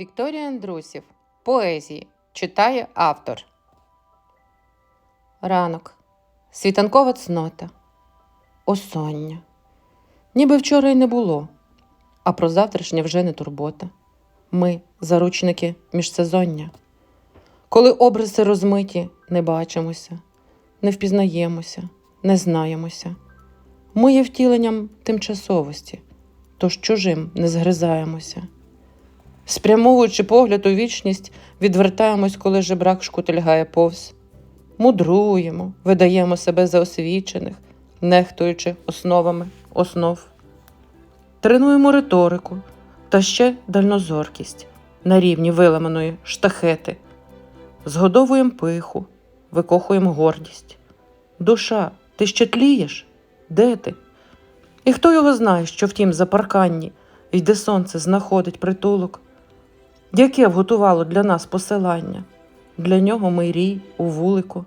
Вікторія Андрусів. Поезії. Читає автор. Ранок. Світанкова цнота. Осоння. Ніби вчора й не було, а про завтрашнє вже не турбота. Ми, заручники міжсезоння. Коли образи розмиті, не бачимося, не впізнаємося, не знаємося. Ми є втіленням тимчасовості, тож чужим не згризаємося. Спрямовуючи погляд у вічність, відвертаємось, коли жебрак шкутильгає повз. Мудруємо, видаємо себе за освічених, нехтуючи основами основ. Тренуємо риторику та ще дальнозоркість на рівні виламаної штахети. Згодовуємо пиху, викохуємо гордість. Душа, ти ще тлієш? Де ти? І хто його знає, що в тім запарканні йде сонце знаходить притулок? Яке вготувало для нас посилання? Для нього ми рій у вулику,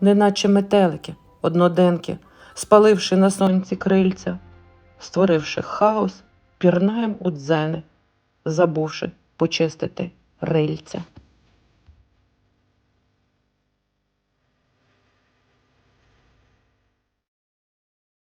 неначе метелики, одноденки, спаливши на сонці крильця, створивши хаос, пірнаєм у дзени, забувши почистити рильця.